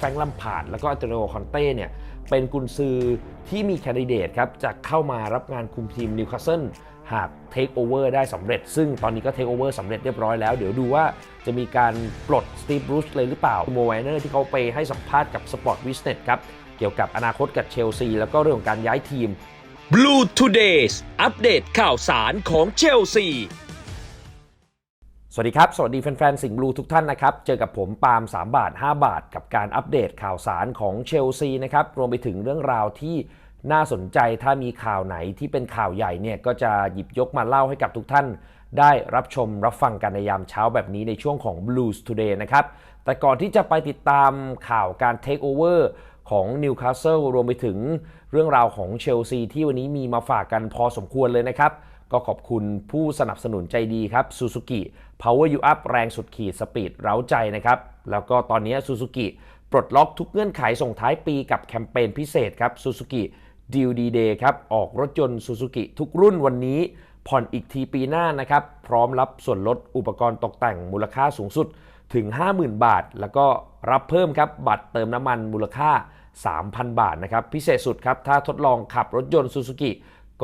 แฟรงค์ลัมพาร์ดแล้วก็อันโตนิโคอนเต้เนี่ยเป็นกุนซือที่มีแคนดิเดตครับจะเข้ามารับงานคุมทีมนิวคาสเซิลหากเทคโอเวอร์ได้สำเร็จ ซึ่งตอนนี้ก็เทคโอเวอร์สำเร็จเรียบร้อยแล้ว เดี๋ยวดูว่าจะมีการปลดสตีฟบรูซเลยหรือเปล่าโมไวเนอร์ที่เขาไปให้สัมภาษณ์กับสปอร์ตวิสเน็ตครับ เกี่ยวกับอนาคตกับเชลซี แล้วก็เรื่องของการย้ายทีม Blue Todays อัปเดตข่าวสารของเชลซี สวัสดีครับ สวัสดีแฟนๆ สิงห์บลูทุกท่านนะครับ เจอกับผมปาล์ม3 บาท 5 บาท กับการอัปเดตข่าวสารของเชลซีนะครับ รวมไปถึงเรื่องราวที่น่าสนใจถ้ามีข่าวไหนที่เป็นข่าวใหญ่เนี่ยก็จะหยิบยกมาเล่าให้กับทุกท่าน ได้รับชมรับฟังกันในยามเช้าแบบนี้ในช่วงของ Blues Today นะครับ แต่ก่อนที่จะไปติดตามข่าวการ Take Over ของนิวคาสเซิลรวมไปถึงเรื่องราวของเชลซีที่วันนี้มีมาฝากกันพอสมควรเลยนะครับ ก็ขอบคุณผู้สนับสนุนใจดีครับ Suzuki Power You Up แรงสุดขีดสปีดเร้าใจนะครับ แล้วก็ตอนนี้ Suzuki ปลดล็อกทุกเงื่อนไขส่งท้ายปีกับแคมเปญพิเศษครับ Suzuki Deal D Day ครับออกรถยนต์ Suzuki ทุกรุ่นวันนี้ ผ่อนอีกทีปีหน้านะครับ พร้อมรับส่วนลดอุปกรณ์ตกแต่งมูลค่าสูงสุดถึง 50,000 บาท แล้วก็รับเพิ่มครับบัตรเติมน้ำมันมูลค่า 3,000 บาทนะครับ พิเศษสุดครับ ถ้าทดลองขับรถยนต์ Suzuki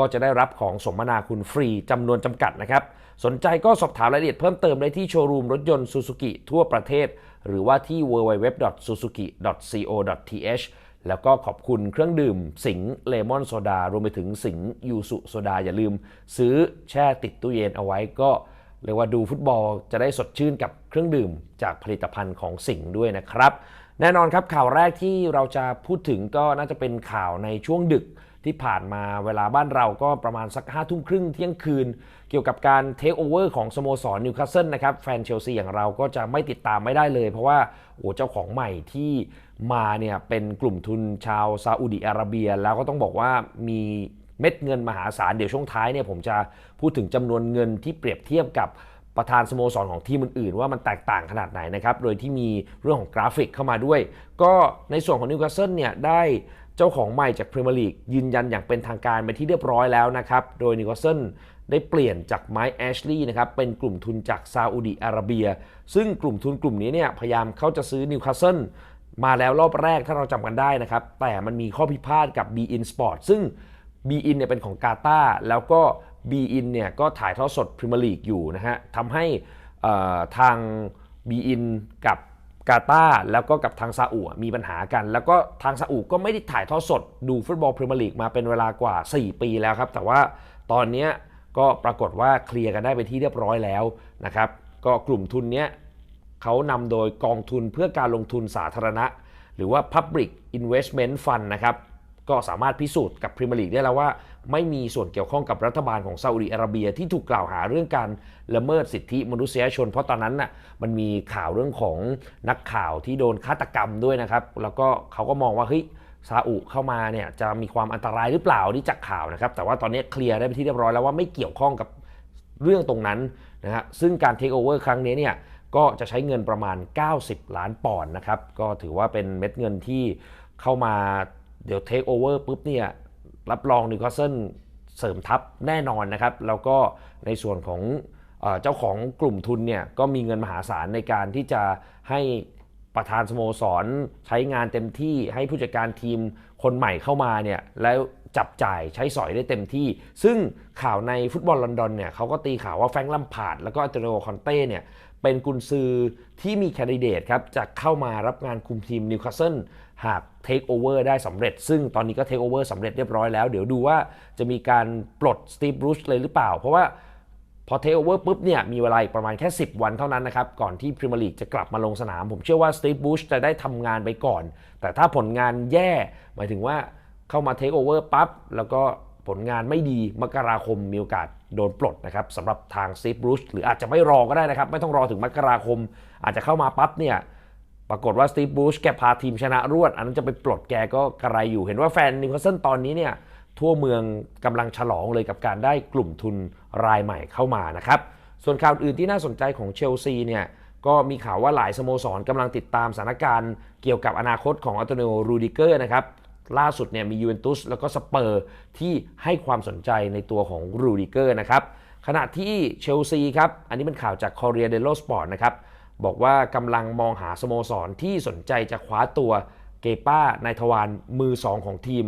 ก็จะได้รับของสมนาคุณฟรีจำนวนจำกัดนะครับ สนใจก็สอบถามรายละเอียดเพิ่มเติมได้ที่โชว์รูมรถยนต์ Suzuki ทั่วประเทศ หรือว่าที่ www.suzuki.co.th แล้วก็ขอบคุณเครื่องดื่มสิงเลมอนโซดารวมไปถึงสิงยูสุโซดาอย่าลืม ซื้อแช่ติดตู้เย็นเอาไว้ก็เรียกว่าดูฟุตบอลจะได้สดชื่นกับเครื่องดื่มจากผลิตภัณฑ์ของสิงด้วยนะครับ แน่นอนครับข่าวแรกที่เราจะพูดถึงก็น่าจะเป็นข่าวในช่วงดึก ที่ผ่านมาเวลาบ้านเราก็ประมาณสัก5้าทุ่มครึ่งเที่ยงคืน เกี่ยวกับการเทคโอเวอร์ของสโมสรนิวคาสเซิลนะครับแฟนเชลซีอย่างเราก็จะไม่ติดตามไม่ได้เลย เพราะว่าโอ้เจ้าของใหม่ที่มาเนี่ยเป็นกลุ่มทุนชาวซาอุดิอาระเบีย แล้วก็ต้องบอกว่ามีเม็ดเงินมหาศาลเดี๋ยวช่วงท้ายเนี่ยผมจะพูดถึงจำนวนเงินที่เปรียบเทียบกับประธานสโมสรของทีมอื่นๆ ว่ามันแตกต่างขนาดไหนนะครับ โดยที่มีเรื่องของกราฟิกเข้ามาด้วย ก็ในส่วนของนิวคาสเซิลเนี่ยได้เจ้าของใหม่จากพรีเมียร์ลีกยืนยันอย่างเป็นทางการไปที่เรียบร้อยแล้วนะครับ โดยนิโคลสันได้เปลี่ยนจากไมค์แอชลีย์นะครับเป็นกลุ่มทุนจากซาอุดีอาระเบีย ซึ่งกลุ่มทุนกลุ่มนี้เนี่ยพยายามเขาจะซื้อนิวคาสเซิลมาแล้วรอบแรกถ้าเราจำกันได้นะครับ แต่มันมีข้อพิพาทกับ b i n Sport ซึ่ง b i n เนี่ยเป็นของกาตาร์แล้วก็ b i n เนี่ยก็ถ่ายทอดสดพรีเมียร์ลีกอยู่นะฮะทำให้ทาง b i n กับ กาตาร์แล้วก็กับทางซาอุมีปัญหากัน แล้วก็ทางซาอุก็ไม่ได้ถ่ายทอดสดดูฟุตบอลพรีเมียร์ลีกมาเป็นเวลากว่า 4 ปีแล้วครับ แต่ว่าตอนนี้ก็ปรากฏว่าเคลียร์กันได้ไปที่เรียบร้อยแล้วนะครับ ก็กลุ่มทุนเนี้ยเขานำโดยกองทุนเพื่อการลงทุนสาธารณะ หรือว่า Public Investment Fund นะครับ ก็สามารถพิสูจน์กับพรีเมียร์ลีกได้แล้วว่า ไม่มีส่วนเกี่ยวข้องกับรัฐบาลของซาอุดิอาระเบียที่ถูกกล่าวหาเรื่องการละเมิดสิทธิมนุษยชน เพราะตอนนั้นน่ะมันมีข่าวเรื่องของนักข่าวที่โดนฆาตกรรมด้วยนะครับ แล้วก็เขาก็มองว่าเฮ้ยซาอุเข้ามาเนี่ยจะมีความอันตรายหรือเปล่าที่จากข่าวนะครับ แต่ว่าตอนนี้เคลียร์ได้ไปที่เรียบร้อยแล้วว่าไม่เกี่ยวข้องกับเรื่องตรงนั้นนะฮะซึ่งการเทคโอเวอร์ครั้งนี้เนี่ยก็จะใช้เงินประมาณ 90 ล้านปอนด์นะครับ ก็ถือว่าเป็นเม็ดเงินที่เข้ามาเดี๋ยวเทคโอเวอร์ปุ๊บเนี่ย รับรองนิวคาสเซิลเสริมทัพแน่นอนนะครับ แล้วก็ในส่วนของเจ้าของกลุ่มทุนเนี่ยก็มีเงินมหาศาลในการที่จะให้ประธานสโมสรใช้งานเต็มที่ให้ผู้จัดการทีมคนใหม่เข้ามาเนี่ยแล้วจับจ่ายใช้สอยได้เต็มที่ ซึ่งข่าวในฟุตบอลลอนดอนเนี่ยเขาก็ตีข่าวว่าแฟรงค์ลัมพาร์ดแล้วก็อันโตนิโอคอนเต้เนี่ยเป็นกุนซือที่มีแคนดิเดตครับจะเข้ามารับงานคุมทีมนิวคาสเซิล หากเทคโอเวอร์ได้สำเร็จ ซึ่งตอนนี้ก็เทคโอเวอร์สำเร็จเรียบร้อยแล้ว เดี๋ยวดูว่าจะมีการปลดสตีฟบรูซเลยหรือเปล่า เพราะว่าพอเทคโอเวอร์ปุ๊บเนี่ยมีเวลาประมาณแค่ 10 วันเท่านั้นนะครับ ก่อนที่พรีเมียร์ลีกจะกลับมาลงสนาม ผมเชื่อว่าสตีฟบรูซจะได้ทำงานไปก่อน แต่ถ้าผลงานแย่ หมายถึงว่าเข้ามาเทคโอเวอร์ปั๊บแล้วก็ผลงานไม่ดีมกราคมมีโอกาสโดนปลดนะครับสำหรับทางสตีฟบรูซหรืออาจจะไม่รอก็ได้นะครับ ไม่ต้องรอถึงมกราคม อาจจะเข้ามาปั๊บเนี่ย ปรากฏว่าสตีฟบูชแกพาทีมชนะรวด อันนั้นจะไปปลดแกก็กระไรอยู่เห็นว่าแฟนนิวคาสเซิลตอนนี้เนี่ยทั่วเมืองกำลังฉลองเลยกับการได้กลุ่มทุนรายใหม่เข้ามานะครับส่วนข่าวอื่นที่น่าสนใจของเชลซีเนี่ยก็มีข่าวว่าหลายสโมสรกำลังติดตามสถานการณ์เกี่ยวกับอนาคตของอัลโตนิโรูดิเกอร์นะครับล่าสุดเนี่ยมียูเวนตุสแล้วก็สเปอร์ที่ให้ความสนใจในตัวของรูดิเกอร์นะครับขณะที่เชลซีครับ อันนี้เป็นข่าวจากคอเรียเดโลสปอร์ตนะครับ บอกว่ากำลังมองหาสโมสรที่สนใจจะคว้าตัวเกป้าในทวารมือสองของทีม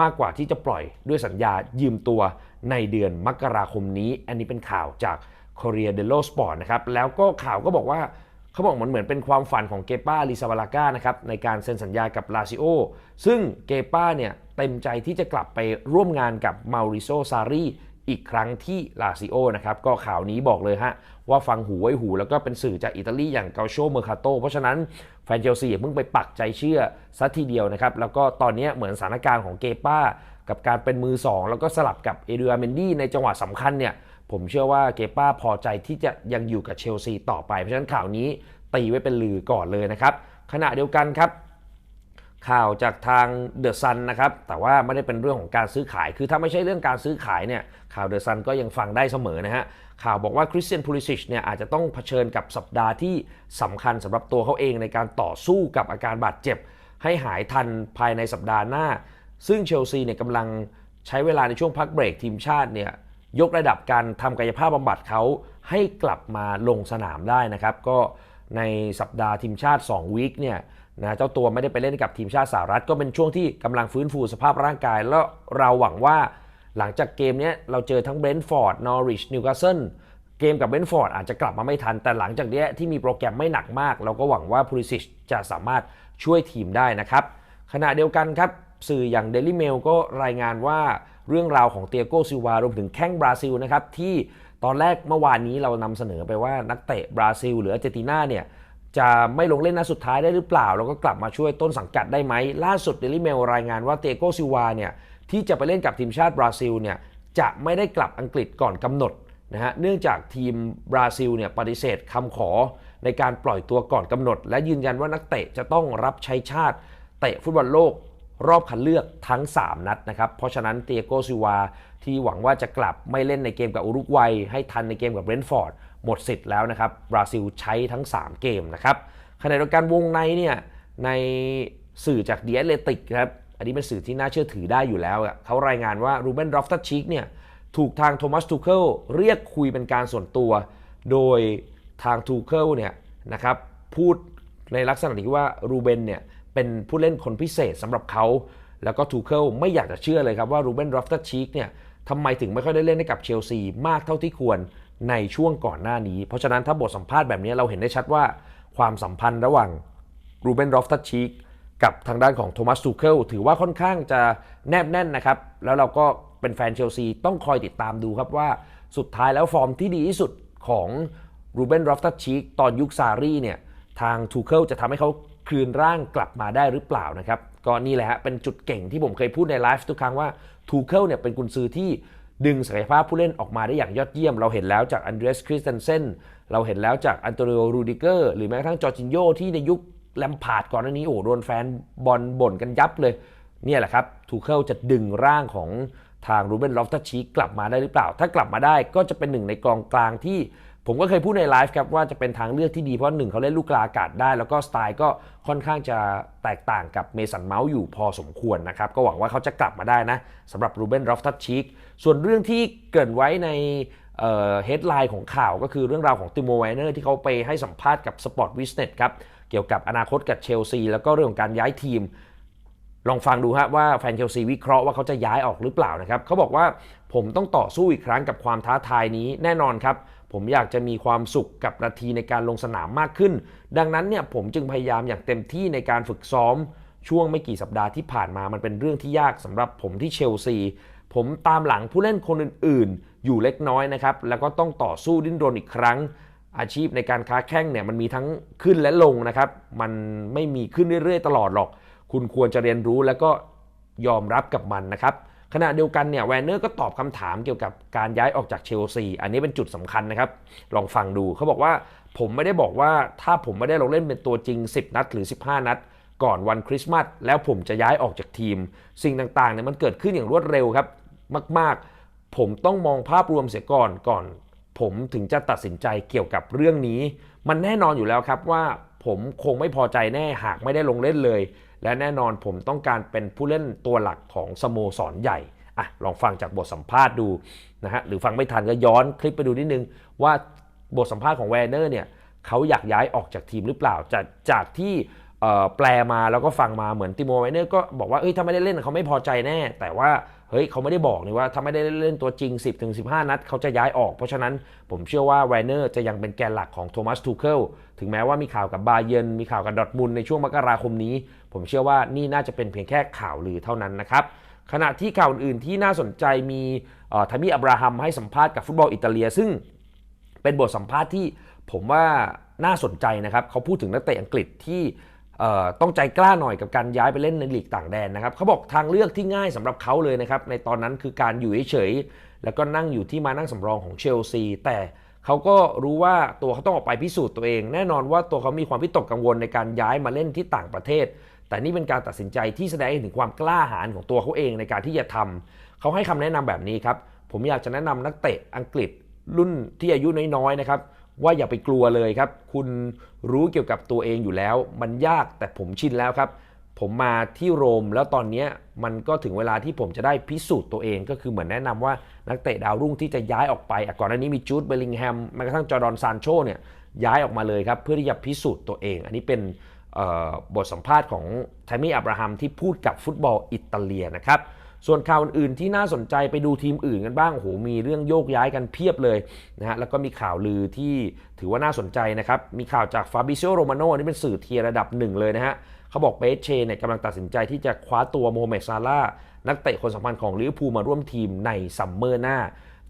มากกว่าที่จะปล่อยด้วยสัญญายืมตัวในเดือนมกราคมนี้ อันนี้เป็นข่าวจาก Korea d e l o Sport นะครับ แล้วก็ข่าวก็บอกว่าเขาบอกเหมือนเหมือนเป็นความฝันของเกป้าลิซาบาลาก้านะครับในการเซ็นสัญญากับลาซิโอ ซึ่งเกป้าเนี่ยเต็มใจที่จะกลับไปร่วมงานกับมาริโซซารี อีกครั้งที่ลาซิโอนะครับก็ข่าวนี้บอกเลยฮะว่าฟังหูไว้หูแล้วก็เป็นสื่อจากอิตาลีอย่างเกาโชเมอร์คาโตเพราะฉะนั้นแฟนเชลซีอย่าเพิ่งไปปักใจเชื่อซัทีเดียวนะครับ แล้วก็ตอนนี้เหมือนสถานการณ์ของเกป้า กับการเป็นมือ 2 แล้วก็สลับกับเอเด a อาเมนดี้ในจังหวะสำคัญเนี่ยผมเชื่อว่าเกป้าพอใจที่จะยังอยู่กับเชลซีต่อไป เพราะฉะนั้นข่าวนี้ตีไว้เป็นลือก่อนเลยนะครับขณะเดียวกันครับ ข่าวจากทางเดอะซันนะครับ แต่ว่าไม่ได้เป็นเรื่องของการซื้อขาย คือถ้าไม่ใช่เรื่องการซื้อขายเนี่ย ข่าวเดอะซันก็ยังฟังได้เสมอนะฮะ ข่าวบอกว่าคริสเตียนพูลิซิชเนี่ยอาจจะต้องเผชิญกับสัปดาห์ที่สำคัญสำหรับตัวเขาเองในการต่อสู้กับอาการบาดเจ็บ ให้หายทันภายในสัปดาห์หน้า ซึ่งเชลซีเนี่ยกำลังใช้เวลาในช่วงพักเบรกทีมชาติเนี่ยยกระดับการทำกายภาพบำบัดเขาให้กลับมาลงสนามได้นะครับ ก็ในสัปดาห์ทีมชาติ 2 วีคเนี่ย นะเจ้าตัวไม่ได้ไปเล่นกับทีมชาติสหรัฐก็เป็นช่วงที่กำลังฟื้นฟูสภาพร่างกาย แล้วเราหวังว่าหลังจากเกมนี้เราเจอทั้งเบรนท์ฟอร์ดนอริชนิวคาสเซิลเกมกับเบรนท์ฟอร์ดอาจจะกลับมาไม่ทัน แต่หลังจากนี้ที่มีโปรแกรมไม่หนักมาก เราก็หวังว่าพูลิซิชจะสามารถช่วยทีมได้นะครับขณะเดียวกันครับสื่ออย่าง Daily Mail ก็รายงานว่าเรื่องราวของเตียโกซิวารวมถึงแข้งบราซิลนะครับที่ตอนแรกเมื่อวานนี้เรานำเสนอไปว่านักเตะบราซิล หรืออาร์เจนตินาเนี่ย จะไม่ลงเล่นนัดสุดท้ายได้หรือเปล่า แล้วก็กลับมาช่วยต้นสังกัดได้ไหม ล่าสุด Daily Mail รายงานว่าเตโกซิวาเนี่ยที่จะไปเล่นกับทีมชาติบราซิลเนี่ยจะไม่ได้กลับอังกฤษก่อนกำหนดนะฮะเนื่องจากทีมบราซิลเนี่ยปฏิเสธคำขอในการปล่อยตัวก่อนกำหนด และยืนยันว่านักเตะจะต้องรับใช้ชาติเตะฟุตบอลโลกรอบคัดเลือกทั้ง 3 นัดนะครับ เพราะฉะนั้นเตียโกซิวาที่หวังว่าจะกลับไม่เล่นในเกมกับอุรุกวัยให้ทันในเกมกับเบรนท์ฟอร์ด หมดสิทธิ์แล้วนะครับบราซิลใช้ทั้ง 3 เกมนะครับขณะเดียวกันวงในเนี่ยในสื่อจากดี a อ l เลติกครับอันนี้เป็นสื่อที่น่าเชื่อถือได้อยู่แล้ว เขารายงานว่ารูเบนรอฟตัชชิกเนี่ยถูกทางโทมัสทูเคิลเรียกคุยเป็นการส่วนตัว โดยทางทูเคิลเนี่ยนะครับพูดในลักษณะที่ว่ารูเบนเนี่ยเป็นผู้เล่นคนพิเศษสำหรับเขาแล้วก็ทูเคิลไม่อยากจะเชื่อเลยครับว่ารูเบนรอฟตัชชิกเนี่ยทำไมถึงไม่ค่อยได้เล่นให้กับเชลซีมากเท่าที่ควร ในช่วงก่อนหน้านี้ เพราะฉะนั้นถ้าบทสัมภาษณ์แบบนี้เราเห็นได้ชัดว่าความสัมพันธ์ระหว่างรูเบนรอฟตัชชีกกับทางด้านของโทมัสทูเคิลถือว่าค่อนข้างจะแนบแน่นนะครับ แล้วเราก็เป็นแฟนเชลซีต้องคอยติดตามดูครับว่าสุดท้ายแล้วฟอร์มที่ดีที่สุดของรูเบนรอฟตัชชีกตอนยุคซารีเนี่ยทางทูเคิลจะทำให้เขาคืนร่างกลับมาได้หรือเปล่านะครับ ก็นี่แหละฮะเป็นจุดเก่งที่ผมเคยพูดในไลฟ์ทุกครั้งว่าทูเคิลเนี่ยเป็นกุนซือที่ ดึงศักยภาพผู้เล่นออกมาได้อย่างยอดเยี่ยม เราเห็นแล้วจากอันเดรสคริสเตนเซนเราเห็นแล้วจากอันโตนิโอรูดิเกอร์หรือแม้กระทั่งจอร์จินโยที่ในยุคแลมพาร์ดก่อนหน้านี้โอ้โหโดนแฟนบอลบ่นกันยับเลยเนี่ยแหละครับทูเคิลจะดึงร่างของทางรูเบนลอฟตัชชีกลับมาได้หรือเปล่า ถ้ากลับมาได้ก็จะเป็นหนึ่งในกองกลางที่ ผมก็เคยพูดในไลฟ์ครับว่าจะเป็นทางเลือกที่ดีเพราะหนึ่งเขาเล่นลูกกลาอากาศได้ แล้วก็สไตล์ก็ค่อนข้างจะแตกต่างกับเมสันเมาส์อยู่พอสมควรนะครับ ก็หวังว่าเขาจะกลับมาได้นะสำหรับรูเบนลอฟตัชชีกส่วนเรื่องที่เกิดไว้ในเฮดไลน์ของข่าวก็คือเรื่องราวของติโมไวเนอร์ที่เขาไปให้สัมภาษณ์กับสปอร์ตวิสเน็ตครับเกี่ยวกับอนาคตกับเชลซีแล้วก็เรื่องของการย้ายทีม ลองฟังดูฮะว่าแฟนเชลซีวิเคราะห์ว่าเขาจะย้ายออกหรือเปล่านะครับเขาบอกว่าผมต้องต่อสู้อีกครั้งกับความท้าทายนี้แน่นอนครับ ผมอยากจะมีความสุขกับนาทีในการลงสนามมากขึ้น ดังนั้นเนี่ยผมจึงพยายามอย่างเต็มที่ในการฝึกซ้อม ช่วงไม่กี่สัปดาห์ที่ผ่านมามันเป็นเรื่องที่ยากสำหรับผมที่เชลซี ผมตามหลังผู้เล่นคนอื่นๆ อยู่เล็กน้อยนะครับ แล้วก็ต้องต่อสู้ดิ้นรนอีกครั้ง อาชีพในการค้าแข่งเนี่ยมันมีทั้งขึ้นและลงนะครับ มันไม่มีขึ้นเรื่อยๆ ตลอดหรอก คุณควรจะเรียนรู้แล้วก็ยอมรับกับมันนะครับ ขณะเดียวกันเนี่ยแวนเนอร์ก็ตอบคำถามเกี่ยวกับการย้ายออกจากเชลซีอันนี้เป็นจุดสำคัญนะครับ ลองฟังดูเขาบอกว่าผมไม่ได้บอกว่าถ้าผมไม่ได้ลงเล่นเป็นตัวจริง 10 นัดหรือ 15 นัด ก่อนวันคริสต์มาสแล้วผมจะย้ายออกจากทีม สิ่งต่างๆเนี่ยมันเกิดขึ้นอย่างรวดเร็วครับ มากๆ ผมต้องมองภาพรวมเสียก่อนก่อน ผมถึงจะตัดสินใจเกี่ยวกับเรื่องนี้ มันแน่นอนอยู่แล้วครับว่าผมคงไม่พอใจแน่หากไม่ได้ลงเล่นเลย และแน่นอนผมต้องการเป็นผู้เล่นตัวหลักของสโมสรใหญ่อะลองฟังจากบทสัมภาษณ์ดูนะฮะหรือฟังไม่ทันก็ย้อนคลิปไปดูนิดนึง ว่าบทสัมภาษณ์ของแวนเนอร์เนี่ยเขาอยากย้ายออกจากทีมหรือเปล่า จากจากที่แปลมาแล้วก็ฟังมาเหมือนติโมไวเนอร์ก็บอกว่าเอ้ยถ้าไม่ได้เล่นเขาไม่พอใจแน่ แต่ว่า เฮ้ยเขาไม่ได้บอกนี่ว่าถ้าไม่ได้เล่นตัวจริง 10ถึง15 นัด เขาจะย้ายออก เพราะฉะนั้นผมเชื่อว่าไวเนอร์จะยังเป็นแกนหลักของโทมัสทูเคิลถึงแม้ว่ามีข่าวกับบาเยนมีข่าวกับดอทมุนในช่วงมกราคมนี้ ผมเชื่อว่านี่น่าจะเป็นเพียงแค่ข่าวลือเท่านั้นนะครับขณะที่ข่าวอื่นๆที่น่าสนใจมีทามิอับราฮัมให้สัมภาษณ์กับฟุตบอลอิตาเลีย ซึ่งเป็นบทสัมภาษณ์ที่ผมว่าน่าสนใจนะครับ เขาพูดถึงนักเตะอังกฤษที่ ต้องใจกล้าหน่อยกับการย้ายไปเล่นในลีกต่างแดนนะครับเขาบอกทางเลือกที่ง่ายสำหรับเขาเลยนะครับในตอนนั้นคือการอยู่เฉยๆแล้วก็นั่งอยู่ที่มานั่งสำรองของเชลซีแต่เขาก็รู้ว่าตัวเขาต้องออกไปพิสูจน์ตัวเอง แน่นอนว่าตัวเขามีความวิตกกังวลในการย้ายมาเล่นที่ต่างประเทศ แต่นี่เป็นการตัดสินใจที่แสดงถึงความกล้าหาญของตัวเขาเองในการที่จะทำเขาให้คำแนะนำแบบนี้ครับผมอยากจะแนะนำนักเตะอังกฤษรุ่นที่อายุน้อยๆนะครับ ว่าอย่าไปกลัวเลยครับ คุณรู้เกี่ยวกับตัวเองอยู่แล้ว มันยากแต่ผมชินแล้วครับ ผมมาที่โรมแล้วตอนนี้มันก็ถึงเวลาที่ผมจะได้พิสูจน์ตัวเอง ก็คือเหมือนแนะนำว่านักเตะดาวรุ่งที่จะย้ายออกไปก่อนหน้านี้มีจูดเบลลิงแฮมแม้กระทั่งจอร์ดอนซานโชเนี่ยย้ายออกมาเลยครับ เพื่อที่จะพิสูจน์ตัวเอง อันนี้เป็นบทสัมภาษณ์ของไทมี่อับราฮัมที่พูดกับฟุตบอลอิตาเลียนะครับ ส่วนข่าวอื่นที่น่าสนใจไปดูทีมอื่นกันบ้างโหมีเรื่องโยกย้ายกันเพียบเลยนะฮะแล้วก็มีข่าวลือที่ถือว่าน่าสนใจนะครับ มีข่าวจากฟาบิเซโโรมาโนนี่เป็นสื่อเทียร์ระดับหนึ่งเลยนะฮะเขาบอกเปเชเนี่ยกำลังตัดสินใจที่จะคว้าตัวโมฮัมเหม็ดซาลานักเตะคนสำคัญของลิเวอร์พูลมาร่วมทีมในซัมเมอร์หน้า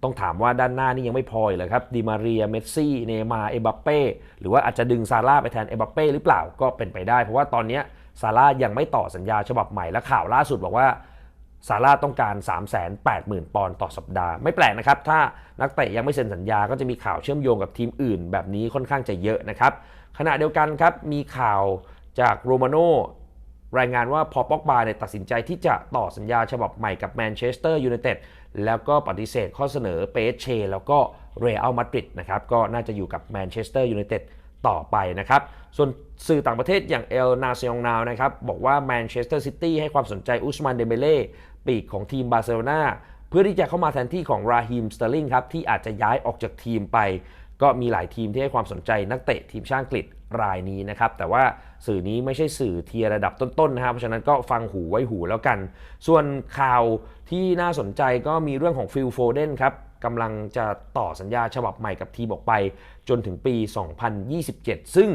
ต้องถามว่าด้านหน้านี่ยังไม่พออีกเหรอครับดิมาเรียเมสซี่เนย์มาเอบัปเป้หรือว่าอาจจะดึงซาร่าไปแทนเอบัปเป้หรือเปล่าก็เป็นไปได้ เพราะว่าตอนนี้ซาร่ายังไม่ต่อสัญญาฉบับใหม่และข่าวล่าสุดบอกว่า ซาร่าต้องการ 380,000 ปอนด์ต่อสัปดาห์ ไม่แปลกนะครับ ถ้านักเตะยังไม่เซ็นสัญญาก็จะมีข่าวเชื่อมโยงกับทีมอื่น แบบนี้ค่อนข้างจะเยอะนะครับ ขณะเดียวกันครับ มีข่าวจากโรมาโนรายงานว่าพอป็อกบาเนี่ยตัดสินใจที่จะต่อสัญญาฉบับใหม่กับแมนเชสเตอร์ยูไนเต็ดแล้วก็ปฏิเสธข้อเสนอเปเชแล้วก็เรอัลมาดริดนะครับก็น่าจะอยู่กับแมนเชสเตอร์ยูไนเต็ดต่อไปนะครับ ส่วนสื่อต่างประเทศอย่างเอลนาซียงนาวนะครับบอกว่าแมนเชสเตอร์ซิตี้ให้ความสนใจอุสมานเดเบเล่ ปีกของทีมบาร์เซโลนาเพื่อที่จะเข้ามาแทนที่ของราฮิมสเตอร์ลิงครับที่อาจจะย้ายออกจากทีมไป ก็มีหลายทีมที่ให้ความสนใจนักเตะทีมชาติอังกฤษรายนี้นะครับ แต่ว่าสื่อนี้ไม่ใช่สื่อเทียร์ระดับต้นๆนะครับเพราะฉะนั้นก็ฟังหูไว้หูแล้วกัน ส่วนข่าวที่น่าสนใจก็มีเรื่องของฟิลโฟเดนครับกำลังจะต่อสัญญาฉบับใหม่กับทีมออกไป จนถึงปี 2027 ซึ่ง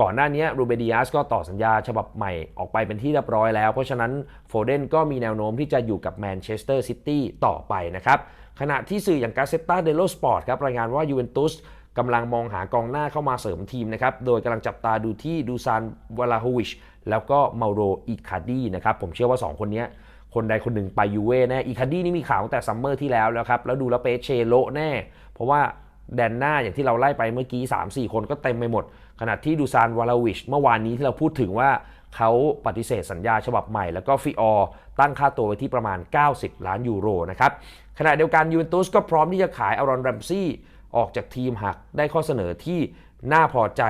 ก่อนหน้านี้รูเบดิอาสก็ต่อสัญญาฉบับใหม่ออกไปเป็นที่เรียบร้อยแล้ว เพราะฉะนั้นโฟเดนก็มีแนวโน้มที่จะอยู่กับแมนเชสเตอร์ซิตี้ต่อไปนะครับ ขณะที่สื่ออย่างกาเซตตาเดโลสปอร์ตครับรายงานว่ายูเวนตุสกำลังมองหากองหน้าเข้ามาเสริมทีมนะครับ โดยกำลังจับตาดูที่ดูซานวลาโฮวิชแล้วก็เมาโรอิคาดีนะครับ ผมเชื่อว่า 2 คนนี้คนใดคนหนึ่งไปยูเว่แน่อีคาดี้นี่มีข่าวตั้งแต่ซัมเมอร์ที่แล้วแล้วครับ แล้วดูแล้วเปเชโลแน่ เพราะว่าแดนหน้าอย่างที่เราไล่ไปเมื่อกี้ 3-4 คนก็เต็มไปหมด ขณะที่ดูซานวาลาวิชเมื่อวานนี้ที่เราพูดถึงว่าเขาปฏิเสธสัญญาฉบับใหม่ แล้วก็ฟิออร์ตั้งค่าตัวไว้ที่ประมาณ 90 ล้านยูโรนะครับขณะเดียวกันยูเวนตุสก็พร้อมที่จะขายอารอนแรมซี่ออกจากทีมหากได้ข้อเสนอที่น่าพอใจ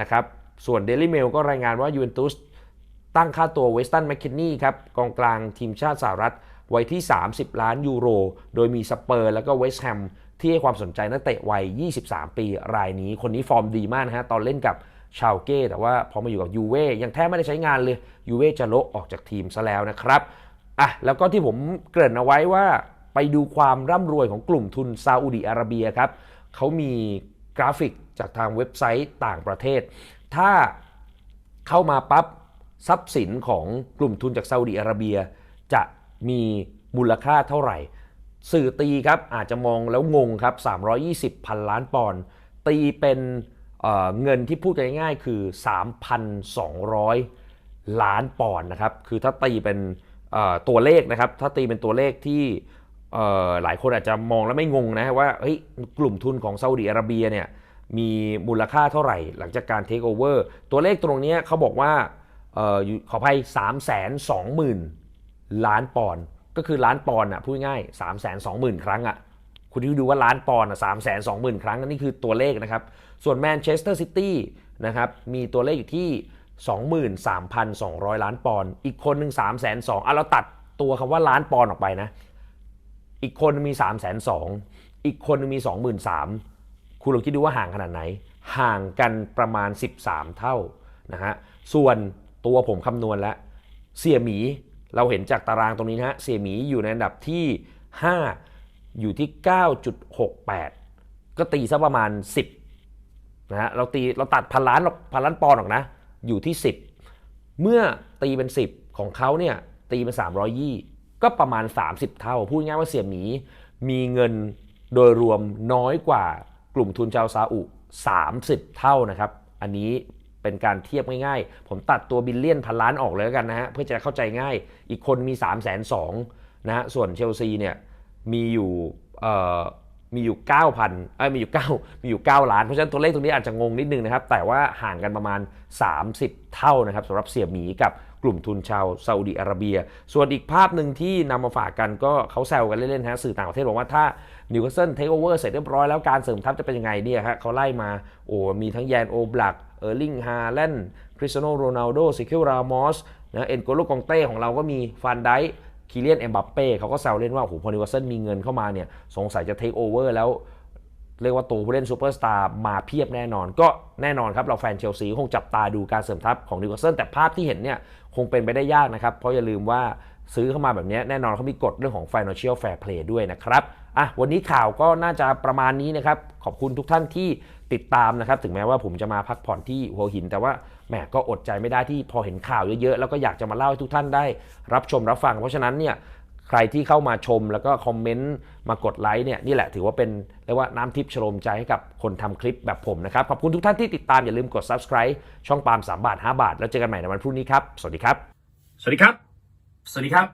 นะครับส่วนเดลิเมลก็รายงานว่ายูเวนตุสตั้งค่าตัวเวสตันแมคคินนี่ครับกองกลางทีมชาติสหรัฐไว้ที่ 30 ล้านยูโร โดยมีสเปอร์ แล้วก็เวสต์แฮม ที่ให้ความสนใจนักเตะวัย 23 ปีรายนี้ คนนี้ฟอร์มดีมากนะฮะตอนเล่นกับชาวเก้แต่ว่าพอมาอยู่กับยูเว่ยังแทบไม่ได้ใช้งานเลยยูเว่จะโละออกจากทีมซะแล้วนะครับอะแล้วก็ที่ผมเกริ่นเอาไว้ว่าไปดูความร่ำรวยของกลุ่มทุนซาอุดีอาระเบียครับเขามีกราฟิกจากทางเว็บไซต์ต่างประเทศ ถ้าเข้ามาปั๊บทรัพย์สินของกลุ่มทุนจากซาอุดิอาระเบีย จะมีมูลค่าเท่าไหร่ สื่อตีครับอาจจะมองแล้วงงครับ 320พันล้านปอนด์ตีเป็นเเงินที่พูดง่ายๆคือ 3,200 ล้านปอนด์นะครับ คือถ้าตีเป็นตัวเลขนะครับ ถ้าตีเป็นตัวเลขที่หลายคนอาจจะมองแล้วไม่งงนะว่าเฮ้ยกลุ่มทุนของซาอุดิอาระเบียเนี่ยมีมูลค่าเท่าไหร่หลังจากการเทคโอเวอร์ตัวเลขตรงนี้เขาบอกว่าออขออภัย3 2 0 0 0 0 ล้านปอนด์ ก็คือล้านปอนด์อะพูดง่ายๆ3 2 0 0 0 0ครั้งอะคุณที่ดูว่าล้านปอนด์อะ3 2 0 0 0 0ครั้งนี่คือตัวเลขนะครับ ส่วนแมนเชสเตอร์ซิตี้นะครับมีตัวเลขอยู่ที่ 23,200 ล้านปอนด์อีกคนหนึ่ง3 2 0 0 0 0อะเราตัดตัวคำว่าล้านปอนด์ออกไปนะ อีกคนมี 3 2 0 0 0 0อีกคนมี 23,000คุณลองคิดดูว่าห่างขนาดไหน ห่างกันประมาณ 13 เท่านะฮะส่วนตัวผมคำนวณแล้วเสี่ยหมี เราเห็นจากตารางตรงนี้นะฮะเสี่ยหมีอยู่ในอันดับที่ 5 อยู่ที่ 9.68 ก็ตีซะประมาณ 10นะฮะเราตีเราตัดพันล้านพันล้านปอนด์ออกนะ อยู่ที่ 10 เมื่อตีเป็น 10 ของเขาเนี่ยตีเป็น 320 ก็ประมาณ 30 เท่า พูดง่ายว่าเสี่ยหมีมีเงินโดยรวมน้อยกว่ากลุ่มทุนชาวซาอุ 30 เท่านะครับ อันนี้ เป็นการเทียบง่ายๆ ผมตัดตัวบิลเลียนพันล้านออกเลยแล้วกันนะฮะเพื่อจะเข้าใจง่าย อีกคนมี 3 2 0 0 0 0นะฮะส่วนเชลซีเนี่ยมีอยู่เอ่อมีอยู่ 9,000เอ้ยมีอยู่ 9 มีอยู่ 9 ล้าน เพราะฉะนั้นตัวเลขตรงนี้อาจจะงงนิดนึงนะครับ แต่ว่าห่างกันประมาณ 30 เท่านะครับสำหรับเสี่ยหมีกับกลุ่มทุนชาวซาอุดิอาระเบีย ส่วนอีกภาพหนึ่งที่นำมาฝากกันก็เขาแซวกันเล่นๆฮะสื่อต่างประเทศบอกว่าถ้านิวคาสเซิลเทคโอเวอร์เสร็จเรียบร้อยแล้วการเสริมทัพจะเป็นยังไงเนี่ยฮะเขาไล่มาโอ้มีทั้งแยนโอบลัก เออร์ลิงฮาแลนด์คริสเตียโนโรนัลโดซิคิลรามอสนะเอ็นโกโลกองเต้ของเราก็มีฟันไดคิเลียนเอ็มบัปเป้เขาก็แซวเล่นว่าโอ้โหพอนิวเซิลมีเงินเข้ามาเนี่ยสงสัยจะเทคโอเวอร์แล้วเรียกว่าตัวผู้เล่นซูเปอร์สตาร์มาเพียบแน่นอน ก็แน่นอนครับ เราแฟนเชลซีคงจับตาดูการเสริมทัพของนิวคาสเซิลแต่ภาพที่เห็นเนี่ยคงเป็นไปได้ยากนะครับ เพราะอย่าลืมว่าซื้อเข้ามาแบบนี้แน่นอนเขามีกฎเรื่องของ Financial Fair Play ด้วยนะครับอะวันนี้ข่าวก็น่าจะประมาณนี้นะครับ ขอบคุณทุกท่านที่ ติดตามนะครับ ถึงแม้ว่าผมจะมาพักผ่อนที่หัวหิน แต่ว่าแหมก็อดใจไม่ได้ที่พอเห็นข่าวเยอะๆ แล้วก็อยากจะมาเล่าให้ทุกท่านได้ รับชมรับฟัง เพราะฉะนั้นเนี่ยใครที่เข้ามาชมแล้วก็คอมเมนต์มากดไลค์เนี่ยนี่แหละถือว่าเป็นเรียกว่าน้ำทิพย์ชโลมใจให้กับคนทำคลิปแบบผมนะครับ ขอบคุณทุกท่านที่ติดตามอย่าลืมกด subscribe ช่องปาล์ม3บาท 5 บาท แล้วเจอกันใหม่ในวันพรุ่งนี้ครับสวัสดีครับ สวัสดีครับ สวัสดีครับ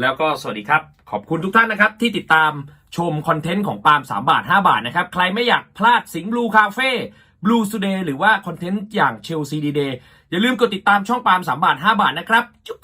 แล้วก็สวัสดีครับ ขอบคุณทุกท่านนะครับที่ติดตาม ชมคอนเทนต์ของปาล์ม3 บาท 5 บาทนะครับ ใครไม่อยากพลาดสิงห์บลูคาเฟ่บลูสุเดย์หรือว่าคอนเทนต์อย่างเชลซีดีเดย์อย่าลืมกดติดตามช่องปาล์ม3 บาท 5 บาทนะครับจุก